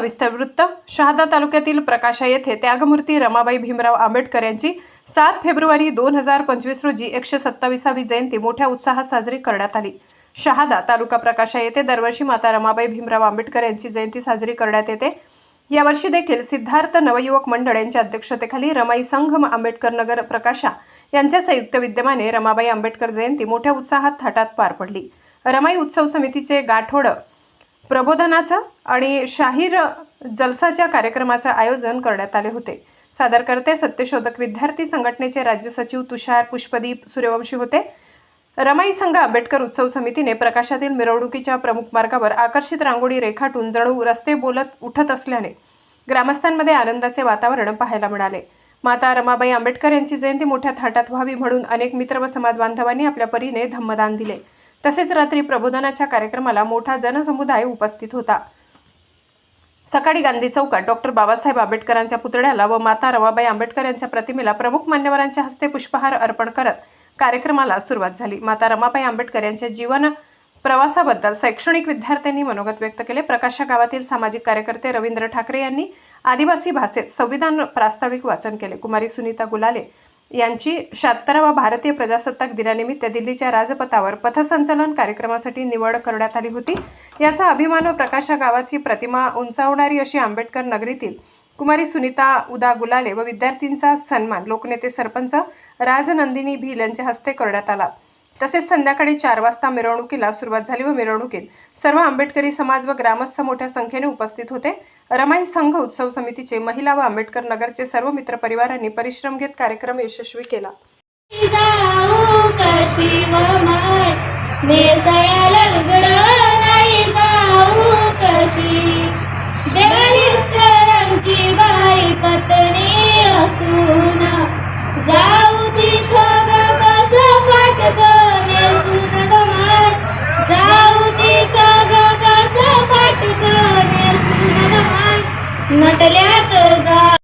सविस्तर वृत्त. शहादा तालुक्यातील प्रकाशा येथे त्यागमूर्ती रमाबाई भीमराव आंबेडकर यांची सात फेब्रुवारी दोन हजार पंचवीस रोजी एकशे सत्तावीसावी जयंती मोठ्या उत्साहात साजरी करण्यात आली. शहादा तालुका प्रकाशा येथे दरवर्षी माता रमाबाई भीमराव आंबेडकर यांची जयंती साजरी करण्यात येते. यावर्षी देखील सिद्धार्थ नवयुवक मंडळ यांच्या अध्यक्षतेखाली रमाई संघ आंबेडकर नगर प्रकाशा यांच्या संयुक्त विद्यमाने रमाबाई आंबेडकर जयंती मोठ्या उत्साहात थाटात पार पडली. रमाई उत्सव समितीचे गाठोडं प्रबोधनाचं आणि शाहीर जलसाच्या कार्यक्रमाचं आयोजन करण्यात आले होते. सादरकर्ते सत्यशोधक विद्यार्थी संघटनेचे राज्य सचिव तुषार पुष्पदीप सूर्यवंशी होते. रमाई संघ आंबेडकर उत्सव समितीने प्रकाशातील मिरवणुकीच्या प्रमुख मार्गावर आकर्षित रांगोळी रेखाटून जणू रस्ते बोलत उठत असल्याने ग्रामस्थांमध्ये आनंदाचे वातावरण पाहायला मिळाले. माता रमाबाई आंबेडकर यांची जयंती मोठ्या थाटात व्हावी म्हणून अनेक मित्र व समाज बांधवांनी आपल्या परीने धम्मदान दिले. तसेच रात्री प्रबोधनाच्या कार्यक्रमाला मोठा जनसमुदाय उपस्थित होता. सकाळी गांधी चौकात डॉक्टर बाबासाहेब आंबेडकरांच्या पुतळ्याला व माता रवाबाई आंबेडकर यांच्या प्रतिमेला प्रमुख मान्यवरांच्या हस्ते पुष्पहार अर्पण करत कार्यक्रमाला सुरुवात झाली. माता रमाबाई आंबेडकर यांच्या जीवन प्रवासाबद्दल शैक्षणिक विद्यार्थ्यांनी मनोगत व्यक्त केले. प्रकाशा गावातील सामाजिक कार्यकर्ते रवींद्र ठाकरे यांनी आदिवासी भाषेत संविधान प्रास्ताविक वाचन केले. कुमारी सुनीता गुलाले यांची शहात्तरावा भारतीय प्रजासत्ताक दिनानिमित्त दिल्लीच्या राजपथावर पथसंचलन कार्यक्रमासाठी निवड करण्यात आली होती. याचा अभिमान व प्रकाशा गावाची प्रतिमा उंचावणारी अशी आंबेडकर नगरीतील कुमारी सुनीता उदा गुलाले व विद्यार्थींचा सन्मान लोकनेते सरपंच राजनंदिनी भील यांच्या हस्ते करण्यात आला. तसेच संध्याकाळी चार वाजता मिरवणुकीला सुरुवात झाली व मिरवणुकीत सर्व आंबेडकरी समाज व ग्रामस्थ मोठ्या संख्येने उपस्थित होते. रमाई संघ उत्सव समितीचे महिला व आंबेडकर नगरचे सर्व मित्रपरिवारांनी परिश्रम घेत कार्यक्रम यशस्वी केला.